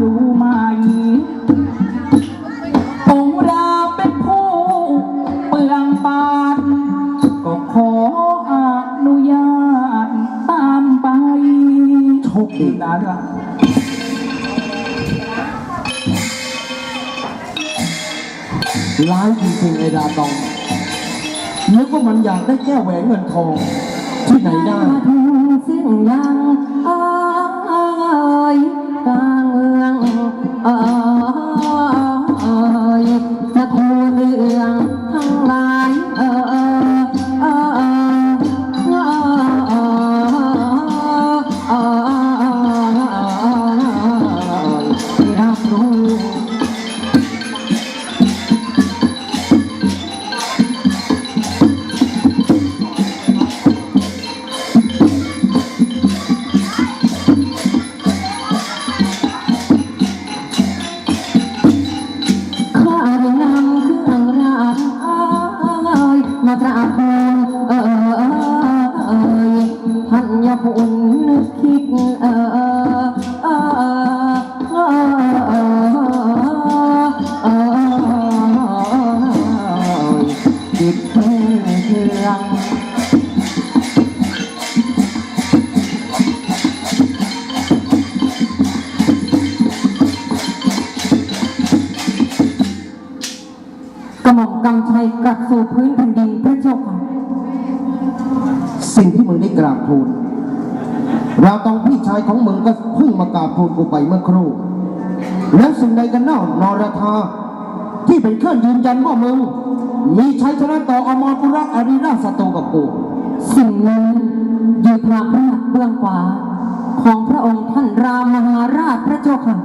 รู้ไหมองค์ราเป็นผู้เปลืองปานก็ขออนุญาตตามไปโชคดีนะล่ะร้ายจริงๆไอ้ดาตองนึกว่ามันอยากได้แก้วแหวนเงินทองที่ไหนได้ นนึกคิดอ้ยเอ้ยเอ้ยเอ้ยเอ้ยจิตเพ่งเพื่อหม่อมกำชัยกลับสู่พื้นแผ่นดินพระเจ้าค่ะสิ่งที่มึงได้กราบทูล เราต้องพี่ชายของมึงก็เพิ่งมากราบทูลกูไปเมื่อครู่ แล้วสิ่งใดกันเน่านรธาที่เป็นเครื่องยืนยันว่ามึง มีชัยชนะต่ออมรปุระอารีราชศัตรูกับกูสิ่งนั้นอยู่ทางพระหัตถ์เบื้องขวาของพระองค์ท่านรามมหาราชพระเจ้าค่ะ